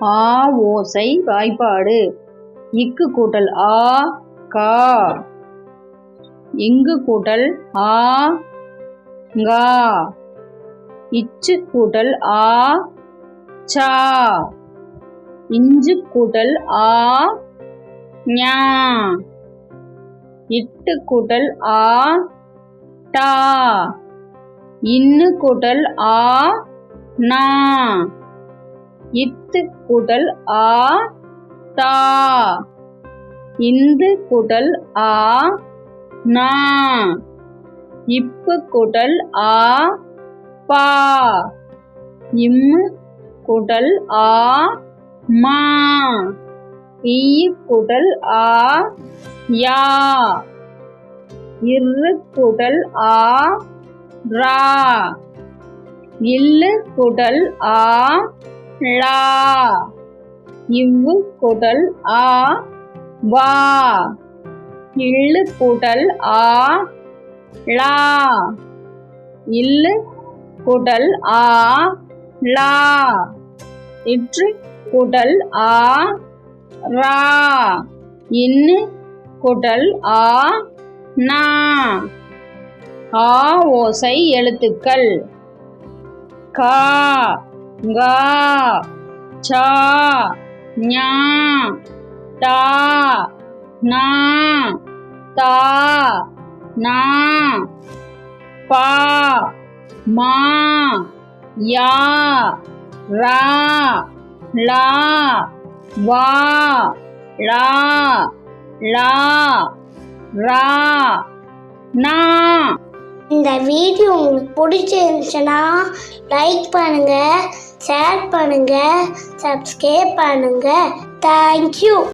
ஆ ஓசை வாய்ப்பாடு இக்கு கூட்டல் ஆ கா. இங்கு கூட்டல் ஆ கா. இச்சு கூட்டல் ஆ சா. இஞ்சு கூட்டல் ஆ ஞா. இட்டு கூட்டல் ஆ டா. இன்னு கூட்டல் ஆ நா. இத்து குடல் ஆ தா. இந்து குடல் ஆ நா. இப்பு குடல் ஆ பா. இம்மு குடல் ஆ மா. ஈயு குடல் ஆ யா. இரு குடல் ஆ ரா. இல்லு குடல் ஆ லா. இவ்வு கூட்டல் ஆ வா. இள்ளு கூட்டல் ஆ லா. இல்லு கூட்டல் ஆ லா. இற்று கூட்டல் ஆ ரா. இன்னு கூட்டல் ஆ நா. ஆ ஓசை எழுத்துக்கள். கா. கா சா ஞா டா நா தா நா பா மா யா ரா லா வா லா லா ரா நா. இந்த வீடியோ உங்களுக்கு பிடிச்சிருந்துச்சுன்னா லைக் பண்ணுங்கள் ஷேர் பண்ணுங்க சப்ஸ்கிரைப் பண்ணுங்க. தேங்க்யூ